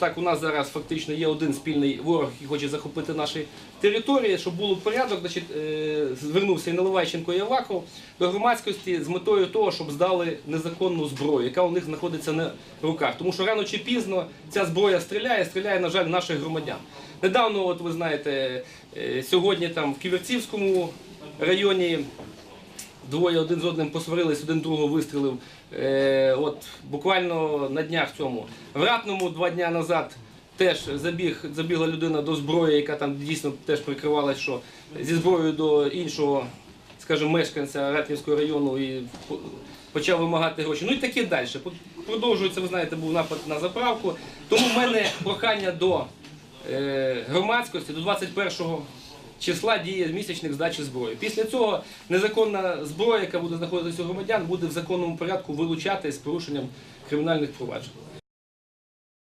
Так, у нас зараз фактично є один спільний ворог, який хоче захопити наші території. Щоб було порядок, значить, е, звернувся і Наливайченко і Аваков до громадськості з метою того, щоб здали незаконну зброю, яка у них знаходиться на руках. Тому що рано чи пізно ця зброя стріляє, стріляє, на жаль, наших громадян. Недавно, от ви знаєте, е, сьогодні там в Ківерцівському районі Двоє один з одним посварились, один другого вистрілив. Е, от буквально на днях цьому. В Ратному два дня назад теж забіг, забігла людина до зброї, яка там дійсно теж прикривалась, що зі зброєю до іншого, скажімо, мешканця Ратнівського району і почав вимагати гроші. Ну і таке далі. Продовжується, ви знаєте, був напад на заправку. Тому в мене прохання до е, громадськості до 21 числа діє місячних здачі зброї. Після цього незаконна зброя, яка буде знаходитися у громадян, буде в законному порядку вилучати з порушенням кримінальних проваджень.